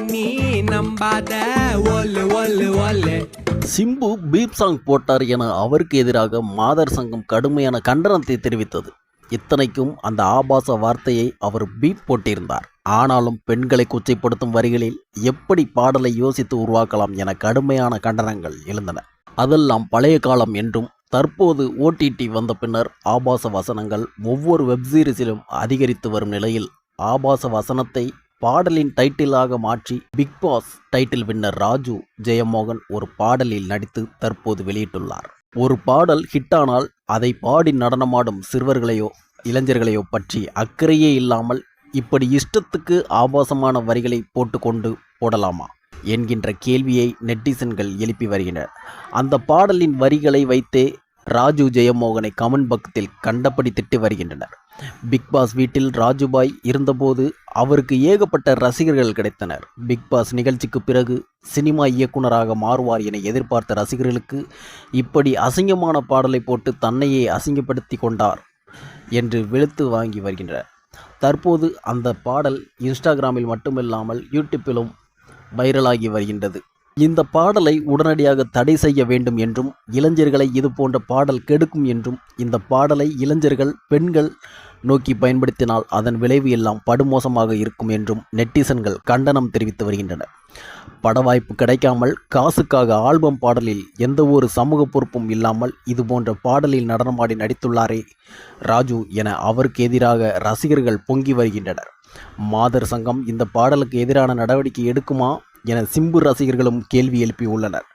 நீ நம்பாத. ஒல்லு ஒல்லு ஒல்லு. சிம்பு பீப் சாங் போட்டார் என அவருக்கு எதிராக மாதர் சங்கம் கடுமையான கண்டனத்தை தெரிவித்தது. இத்தனைக்கும் அந்த ஆபாச வார்த்தையை அவர் பீப் போட்டிருந்தார். ஆனாலும் பெண்களை கொச்சைப்படுத்தும் வரிகளில் எப்படி பாடலை யோசித்து உருவாக்கலாம் என கடுமையான கண்டனங்கள் எழுந்தன. அதெல்லாம் பழைய காலம் என்றும் தற்போது ஓடிடி வந்த பின்னர் ஆபாச வசனங்கள் ஒவ்வொரு வெப்சீரிஸிலும் அதிகரித்து வரும் நிலையில் ஆபாச வசனத்தை பாடலின் டைட்டிலாக மாற்றி Bigg Boss title winner Raju Jeyamohan ஒரு பாடலில் நடித்து தற்போது வெளியிட்டுள்ளார். ஒரு பாடல் ஹிட்டானால் அதை பாடி நடனமாடும் சிறுவர்களையோ இளைஞர்களையோ பற்றி அக்கறையே இல்லாமல் இப்படி இஷ்டத்துக்கு ஆபாசமான வரிகளை போட்டுக்கொண்டு போடலாமா? என்கின்ற கேள்வியை நெட்டிசன்கள் எழுப்பி வருகின்றனர் அந்த பாடலின் வரிகளை வைத்தே ராஜு ஜெயமோகனை கமெண்ட் பக்கத்தில் கண்டபடி திட்டி வருகின்றனர். பிக் பாஸ் வீட்டில் ராஜுபாய் இருந்தபோது அவருக்கு ஏகப்பட்ட ரசிகர்கள் கிடைத்தனர். பிக் பாஸ் நிகழ்ச்சிக்கு பிறகு சினிமா இயக்குனராக மாறுவார் என எதிர்பார்த்த ரசிகர்களுக்கு இப்படி அசிங்கமான பாடலை போட்டு தன்னையே அசிங்கப்படுத்தி கொண்டார் என்று வெளுத்து வாங்கி வருகின்றனர். தற்போது அந்த பாடல் இன்ஸ்டாகிராமில் மட்டுமில்லாமல் யூடியூப்பிலும் வைரலாகி வருகின்றது. இந்த பாடலை உடனடியாக தடை செய்ய வேண்டும் என்றும் இளைஞர்களை இது போன்ற பாடல் கெடுக்கும் என்றும் இந்த பாடலை இளைஞர்கள் பெண்கள் நோக்கி பயன்படுத்தினால் அதன் விளைவு எல்லாம் படுமோசமாக இருக்கும் என்றும் நெட்டிசன்கள் கண்டனம் தெரிவித்து வருகின்றனர் பட வாய்ப்பு கிடைக்காமல் காசுக்காக ஆல்பம் பாடலில் எந்த ஒரு சமூக பொறுப்பும் இல்லாமல் இது போன்ற பாடலில் நடனமாடி நடித்துள்ளாரே ராஜு என அவருக்கு எதிராக ரசிகர்கள் பொங்கி வருகின்றனர். மாதர் சங்கம் இந்த பாடலுக்கு எதிரான நடவடிக்கை எடுக்குமா? என சிம்பு ரசிகர்களும் கேள்வி எழுப்பியுள்ளனர்